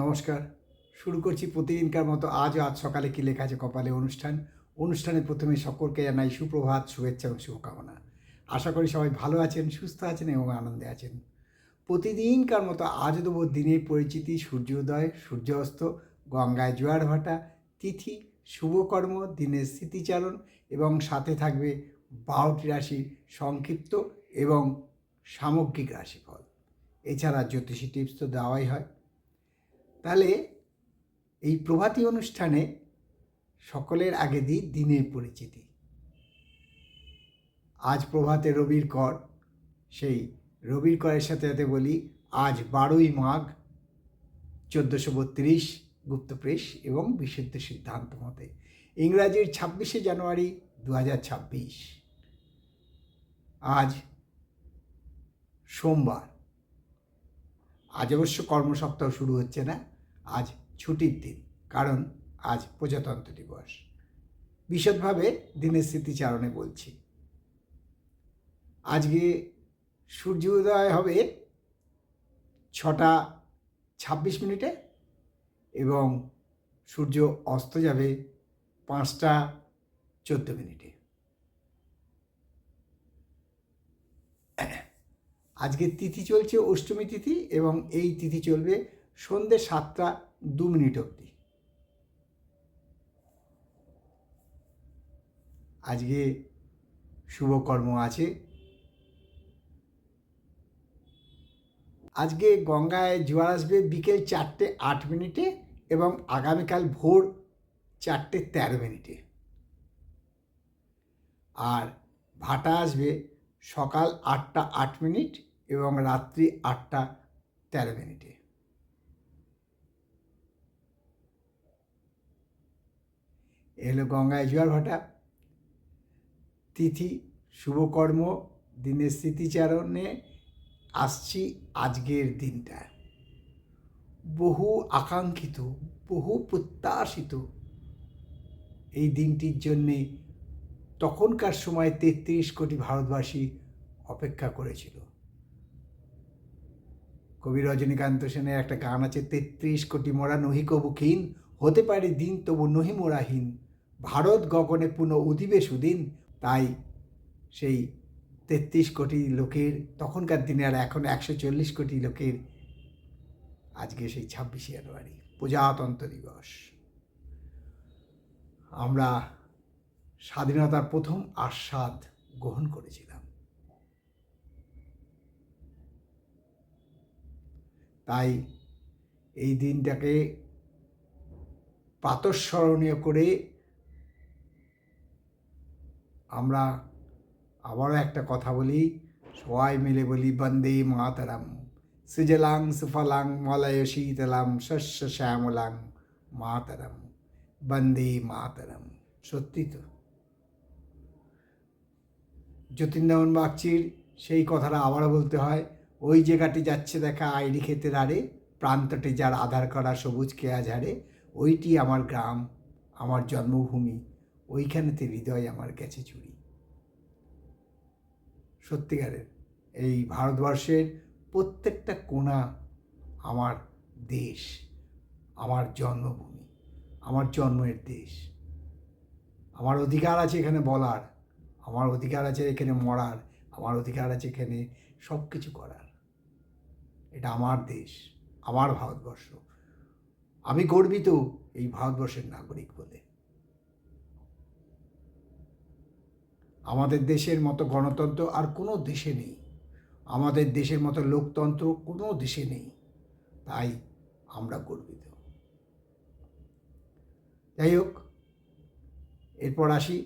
নমস্কার। শুরু করছি প্রতিদিনকার মতো আজও আজ সকালে কী লেখা আছে কপালে অনুষ্ঠান। অনুষ্ঠানে প্রথমে সকলকে জানাই সুপ্রভাত শুভেচ্ছা এবং শুভকামনা। আশা করি সবাই ভালো আছেন, সুস্থ আছেন এবং আনন্দে আছেন। প্রতিদিনকার মতো আজ দেবো দিনের পরিচিতি, সূর্যোদয়, সূর্যাস্ত, গঙ্গায় জোয়ার ভাটা, তিথি, শুভকর্ম, দিনের স্মৃতিচারণ এবং সাথে থাকবে বারোটি রাশির সংক্ষিপ্ত এবং সামগ্রিক রাশিফল। এছাড়া জ্যোতিষী টিপস তো দেওয়াই হয়। তাহলে এই প্রভাতী অনুষ্ঠানে সকলের আগে দিই দিনের পরিচিতি। আজ প্রভাতে রবির কর, সেই রবির করের সাথে সাথে বলি, আজ বারোই মাঘ, চোদ্দোশো বত্রিশ গুপ্তপ্রেস এবং বিশুদ্ধ সিদ্ধান্ত মতে। ইংরাজির ছাব্বিশে জানুয়ারি দু ছাব্বিশ। আজ সোমবার। আজ অবশ্য কর্মসপ্তাহ শুরু হচ্ছে না। আজ ছুটির দিন, কারণ আজ প্রজাতন্ত্র দিবস। বিশদভাবে দিনের স্মৃতিচারণে বলছি। আজকে সূর্যোদয় হবে ছটা ছাব্বিশ মিনিটে এবং সূর্য অস্ত যাবে পাঁচটা চোদ্দ মিনিটে। আজকে তিথি চলছে অষ্টমী তিথি এবং এই তিথি চলবে সন্ধ্যে সাতটা দু মিনিট অবধি। আজকে শুভকর্ম আছে। আজকে গঙ্গায় জোয়ার আসবে বিকেল চারটে আট মিনিটে এবং আগামীকাল ভোর চারটে তেরো মিনিটে। আর ভাটা আসবে সকাল আটটা আট মিনিট এবং রাত্রি আটটা তেরো মিনিটে। এলো গঙ্গায় জোয়ার ভাটা। তিথি, শুভকর্ম, দিনের স্মৃতিচারণে আসছি আজকের দিনটা। বহু আকাঙ্ক্ষিত, বহু প্রত্যাশিত। এই দিনটির জন্যে তখনকার সময় তেত্রিশ কোটি ভারতবাসী অপেক্ষা করেছিল। কবি রজনীকান্ত সেনের একটা গান আছে, তেত্রিশ কোটি মোরা নহি কবুক্ষীন হতে পারে দিন তবু নহি মোরাহীন ভারত গগনে পুনঃ উদিবে সুদিন তাই সেই তেত্রিশ কোটি লোকের, তখনকার দিনে আর এখন একশো চল্লিশ কোটি লোকের আজকে সেই ছাব্বিশে জানুয়ারি, প্রজাতন্ত্র দিবস। আমরা স্বাধীনতার প্রথম আস্বাদ গ্রহণ করেছিলাম। তাই এই দিনটাকে প্রাতঃস্মরণীয় করে আমরা আবারও একটা কথা বলি, সবাই মিলে বলি, বন্দে মাতারাম। সুজলাং সুফলাং মলয় শীতলাং শস্য শ্যামলাং মাতারাম। বন্দে মাতারাম। সত্যি তো? যতীন্দ্রমোহন বাগচির সেই কথাটা আবারও বলতে হয়, ওই জায়গাটি যাচ্ছে দেখা আইডি খেতে দাঁড়ে প্রান্তটি যার আধার করা সবুজ কেয়া ঝাড়ে, ওইটি আমার গ্রাম, আমার জন্মভূমি। ওইখানেতে হৃদয় আমার গেছে চুরি। সত্যিকারের, এই ভারতবর্ষের প্রত্যেকটা কোণা আমার দেশ, আমার জন্মভূমি, আমার জন্মের দেশ। আমার অধিকার আছে এখানে বলার, আমার অধিকার আছে এখানে মরার, আমার অধিকার আছে এখানে সব কিছু করার। এটা আমার দেশ, আমার ভারতবর্ষ। আমি গর্বিত এই ভারতবর্ষের নাগরিক বলে। আমাদের দেশের মতো গণতন্ত্র আর কোনো দেশে নেই। আমাদের দেশের মতো লোকতন্ত্র কোনো দেশে নেই। তাই আমরা গর্বিত। যাই হোক, এরপর আসি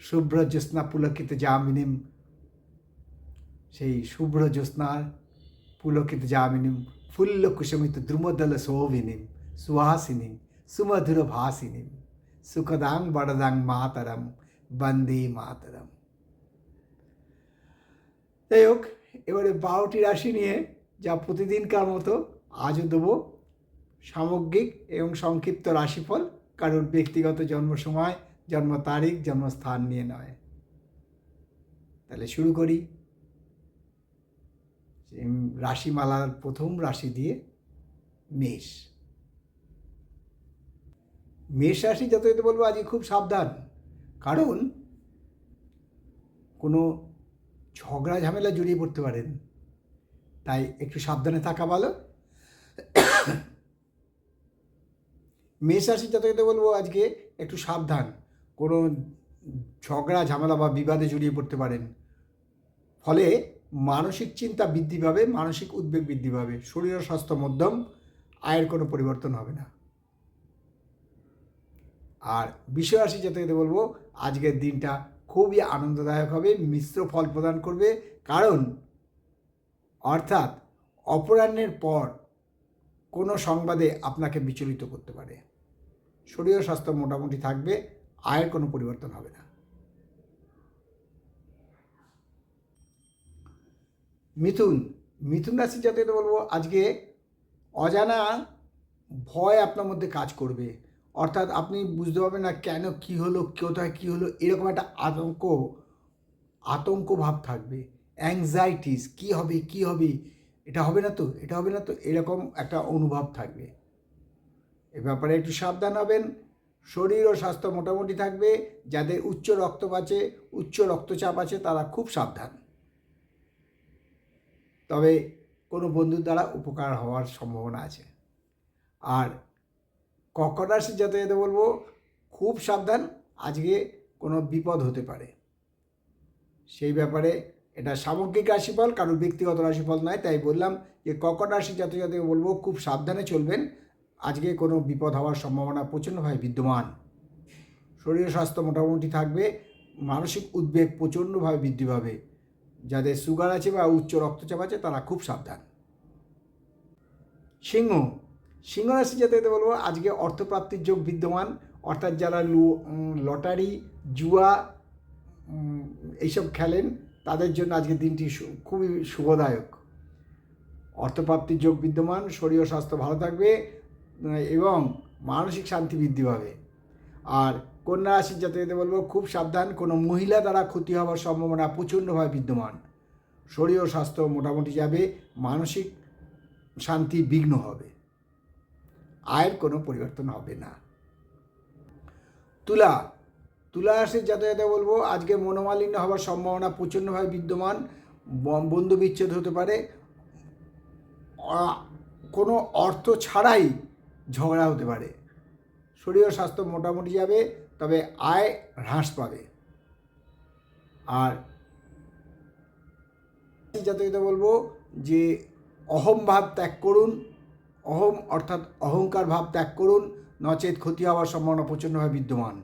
শুভ্র জ্যোৎস্না পুলকিত জামিনিম সেই শুভ্র জ্যোৎস্নার পুলকিত জামিনিম ফুল্ল কুসুমিত দ্রুমদল শোভিনিম, সুহাসিনীম সুমধুর ভাসিনীম সুখদাং বড়দাং মাতরম বন্দে মাতরম যাই হোক এবারে বারোটি রাশি নিয়ে যা প্রতিদিনকার মতো আজও দেবো সামগ্রিক এবং সংক্ষিপ্ত রাশিফল কারোর ব্যক্তিগত জন্ম সময় জন্ম তারিখ জন্মস্থান নিয়ে নয় তাহলে শুরু করি রাশিমালার প্রথম রাশি দিয়ে মেষ মেষ রাশি যত বলব আজকে খুব সাবধান। কারণ কোনো ঝগড়া ঝামেলা জড়িয়ে পড়তে পারেন। তাই একটু সাবধানে থাকা ভালো। মেষ রাশি যেতে বলব আজকে একটু সাবধান। কোনো ঝগড়া, ঝামেলা বা বিবাদে জড়িয়ে পড়তে পারেন। ফলে মানসিক চিন্তা বৃদ্ধি পাবে, মানসিক উদ্বেগ বৃদ্ধি পাবে, শরীর স্বাস্থ্য মধ্যম, আয়ের কোনো পরিবর্তন হবে না। আর রাশি যেতে যেতে বলব, আজকের দিনটা খুবই আনন্দদায়ক হবে, মিশ্র ফল প্রদান করবে, কারণ অর্থাৎ অপরাহ্নের পর কোনো সংবাদে আপনাকে বিচলিত করতে পারে। শরীর স্বাস্থ্য মোটামুটি থাকবে, আয়ের কোনো পরিবর্তন হবে না। মিথুন মিথুন রাশি যাতে বলব, আজকে অজানা ভয় আপনার মধ্যে কাজ করবে। অর্থাৎ আপনি বুঝতে পারবেন না কেন কি হলো, কোথায় কি হলো, এরকম একটা আতঙ্ক আতঙ্ক ভাব থাকবে। অ্যাংজাইটিস কি হবে কি হবে, এটা হবে না তো, এটা হবে না তো, এরকম একটা অনুভব থাকবে। এ ব্যাপারে একটু সাবধান হবেন। শরীর ও স্বাস্থ্য মোটামুটি থাকবে। যাদের উচ্চ রক্তপাত আছে, উচ্চ রক্তচাপ আছে, তারা খুব সাবধান। তবে কোনো বন্ধুর দ্বারা উপকার হওয়ার সম্ভাবনা আছে। আর কর্কট রাশি যাতে বলব? খুব সাবধান, আজকে কোনো বিপদ হতে পারে। সেই ব্যাপারে এটা সামগ্রিক রাশিফল কারোর ব্যক্তিগত রাশিফল নয়, তাই বললাম যে কর্কট রাশি যাতে যাতে বলব, খুব সাবধানে চলবেন। আজকে কোনো বিপদ হওয়ার সম্ভাবনা প্রচণ্ডভাবে বিদ্যমান। শরীর স্বাস্থ্য মোটামুটি থাকবে, মানসিক উদ্বেগ প্রচণ্ডভাবে বৃদ্ধি পাবে। যাদের সুগার আছে বা উচ্চ রক্তচাপ আছে, তারা খুব সাবধান। সিংহ সিংহ রাশি যাতে বলব, আজকে অর্থপ্রাপ্তির যোগ বিদ্যমান, অর্থাৎ যারা লু- লটারি, জুয়া এইসব খেলেন, তাদের জন্য আজকের দিনটি খুবই শুভদায়ক। অর্থপ্রাপ্তির যোগ বিদ্যমান, শরীর ও স্বাস্থ্য ভালো থাকবে, এবং মানসিক শান্তি বৃদ্ধি পাবে। আর কন্যা রাশির যেতে বলব, খুব সাবধান, কোনো মহিলা দ্বারা ক্ষতি হওয়ার সম্ভাবনা প্রচণ্ডভাবে বিদ্যমান। শরীর ও স্বাস্থ্য মোটামুটি যাবে, মানসিক শান্তি বিঘ্ন হবে। আয়ের কোনো পরিবর্তন হবে না। তুলা তুলা রাশির যাতে বলব, আজকে মনোমালিন্য হওয়ার সম্ভাবনা প্রচণ্ডভাবে বিদ্যমান বন্ধু বিচ্ছেদ হতে পারে। কোনো অর্থ ছাড়াই ঝগড়া হতে পারে। শরীর স্বাস্থ্য মোটামুটি যাবে, তবে আয় হ্রাস পাবে। আর যাতে বলব যে অহম ভাব ত্যাগ করুন অহম, অর্থাৎ অহংকার ভাব ত্যাগ করুন, নচেত ক্ষতি হওয়ার সম্ভাবনা প্রচণ্ডভাবে বিদ্যমান।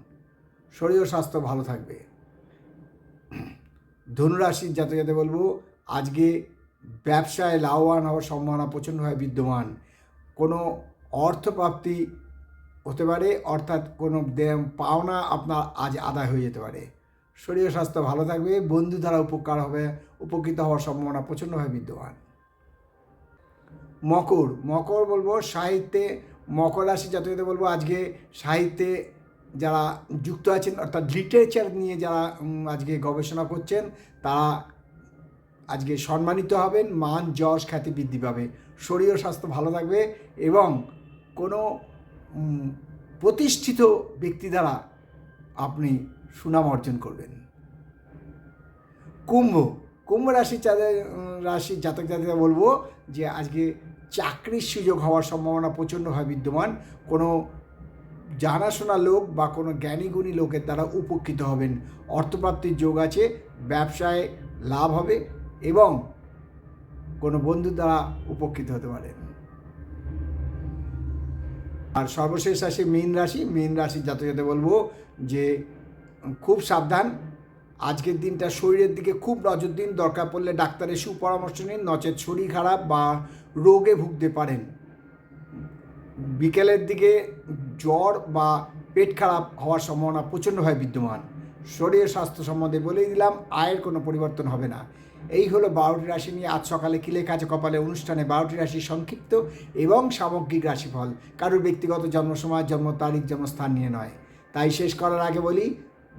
শরীর স্বাস্থ্য ভালো থাকবে। ধনুরাশির যাতে যাতে বলব, আজকে ব্যবসায় লাভবান হওয়ার সম্ভাবনা প্রচণ্ডভাবে বিদ্যমান। কোনো অর্থপ্রাপ্তি হতে পারে, অর্থাৎ কোনো পাওনা আপনার আজ আদায় হয়ে যেতে পারে। শরীর স্বাস্থ্য ভালো থাকবে, বন্ধু দ্বারা উপকার হবে, উপকৃত হওয়ার সম্ভাবনা প্রচণ্ডভাবে বিদ্যমান। মকর। মকর বলব সাহিত্যে, মকর রাশি জাতকদের বলব আজকে সাহিত্যে যারা যুক্ত আছেন, অর্থাৎ লিটারেচার নিয়ে যারা আজকে গবেষণা করছেন, তারা আজকে সম্মানিত হবেন, মান, যশ, খ্যাতি বৃদ্ধি পাবে। শরীর স্বাস্থ্য ভালো থাকবে এবং কোনো প্রতিষ্ঠিত ব্যক্তি দ্বারা আপনি সুনাম অর্জন করবেন। কুম্ভ কুম্ভ রাশি যাদের রাশির জাতক জাতিকা বলব যে আজকে চাকরির সুযোগ হওয়ার সম্ভাবনা প্রচণ্ডভাবে বিদ্যমান। কোনো জানাশোনা লোক বা কোনো জ্ঞানীগুণী লোকের দ্বারা উপকৃত হবেন। অর্থপ্রাপ্তির যোগ আছে, ব্যবসায় লাভ হবে এবং কোনো বন্ধুর দ্বারা উপকৃত হতে পারেন আর সর্বশেষ রাশি মীন রাশি। মীন রাশির যাতে যাতে বলব যে, খুব সাবধান আজকের দিনটা শরীরের দিকে খুব নজর দিন, দরকার পড়লে ডাক্তারের সুপরামর্শ নিন, নচেত শরীর খারাপ বা রোগে ভুগতে পারেন। বিকেলের দিকে জ্বর বা পেট খারাপ হওয়ার সম্ভাবনা প্রচণ্ডভাবে বিদ্যমান। শরীর স্বাস্থ্য সম্বন্ধে বলেই দিলাম, আয়ের কোনো পরিবর্তন হবে না। এই হলো বারোটি রাশি নিয়ে আজ সকালে কিলে কাছে কপালে অনুষ্ঠানে বারোটি রাশি সংক্ষিপ্ত এবং সামগ্রিক রাশিফল। কারোর ব্যক্তিগত জন্ম সময় জন্ম তারিখ, জন্মস্থান নিয়ে নয়। তাই শেষ করার আগে বলি